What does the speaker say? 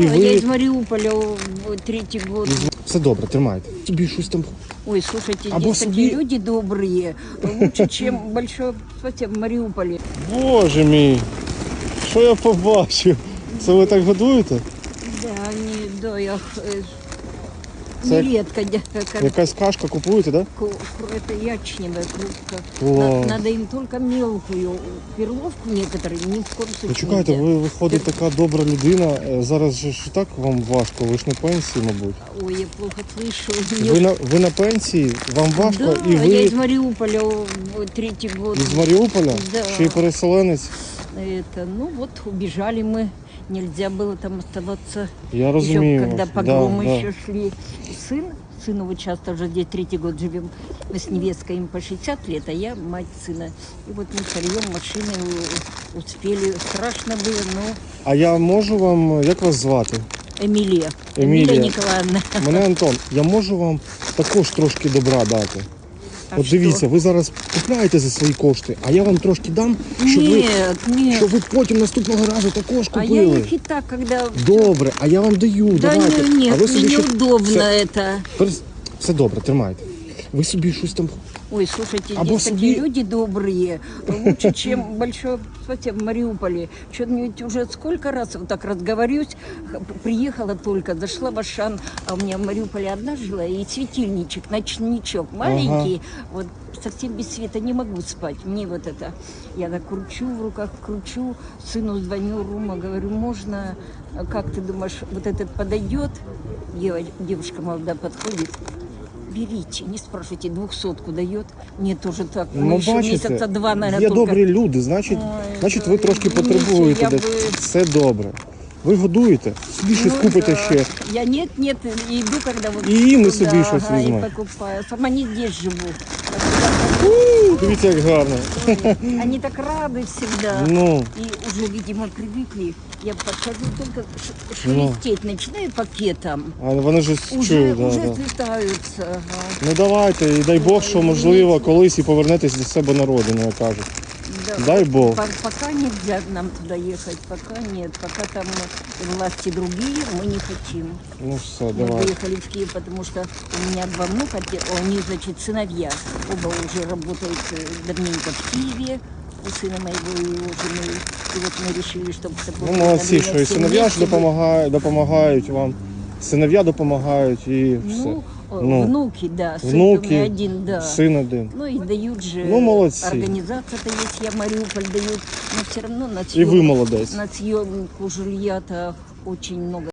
І ви Я из Маріуполя в третій год. все добре, тримайте. Тобі щось там. Ой, слушайте, Або є собі- такі люди добрые. Лучше, чем большое спасибо в Маріуполі. Боже мій, що я побачив? Це ви так годуєте? Да, они, да, я э, Це- нередко дя- Якась кашка купуєте, так? ку- ку- это ячневая крупка. Класс. На- Надо им только мелкую перловку некоторые ни в коем случае Почекайте, нельзя. ви виходить така добра людина. Е, Зараз же ж і так вам важко, ви ж на пенсії, мабуть. Ой, я плохо слышу. Ви на ви на пенсії, вам важко, да, і я ви из Мариуполя о, третий год. із Маріуполя, Да. ще й переселенець. Это, ну вот, убежали мы. Нельзя было там оставаться. Я Еще розумію. когда вас. погромы да, да. еще шли. Сын, сыну вот часто уже здесь третий год живем. Мы с невесткой им по 60 лет, а я мать сына. И вот мы втроем машины у- успели. Страшно было, но А я можу вам, як вас звати? Эмилия. Эмилия. Николаевна. Мене Антон, я можу вам також трошки добра дати. От що? дивіться, ви зараз купляєте за свої кошти, а я вам трошки дам, щоб ви, Нет, нет. щоб ви потім наступного разу також А я купили. их так, когда... Добре, а я вам даю, Да давайте. не, а ви собі ще- неудобно Все, это. все добре, тримайте. Ви собі щось там. Ой, слушайте, Або здесь такие собі- люди добрые. Лучше, чем большое спасибо в Мариуполе. Что-нибудь уже сколько раз вот так разговорюсь, х- приехала только, зашла в Ашан, а у меня в Мариуполе одна жила, и светильничек, ночничок маленький, вот совсем без света не могу спать. Мне вот это, я так кручу в руках, кручу, сыну звоню, Рума, говорю, можно, а как ты думаешь, вот этот подойдет? Дева- Девушка молодая подходит, берите, не спрашивайте, двухсотку дает. Мені тоже так, ну, ще бачите, місяця два, наверное, є добрі люди, значить, Ой, значить ви трошки ні, потребуєте. я десь. би- Все добре. Ви годуєте, собі щось Ну, купите да. ще. Я нет, нет, иду, когда вот И ми собі туда, себе щось ага, и покупаю. Сама не здесь живу. Дивіться, як гарно. Они так рады всегда. Ну, И уже, видимо, привыкли. Я подхожу только ш- Ну. шелестеть, начинаю пакетом. а вони ж Уже, чують, да, уже да. слетаются. Ага. Ну давайте, і дай Бог, що можливо, колись і повернетесь до себе на родину, як кажуть. Да. Дай Бог. По- Пока нельзя нам туда ехать, пока нет. Пока там э, власти другие, мы не хотим. Ну все, Мы давай. выехали в Киев, потому что у меня два внука, те- у них, значит, сыновья. Оба уже работают э, давненько в Киеве, у сына моего и его жены. И вот мы решили, чтобы в такое Ну молодці, время що і все синов'я ж вместе быть. допомагають, допомагають вам. Синов'я допомагають і все. Ну, э, Ну, внуки, да. Сын у Внуки, меня один, да. син один. Ну и дают же, Ну, молодцы. организация-то есть, я Мариуполь дают, но все равно на І ви съем- молодець. на съемку жилья-то очень много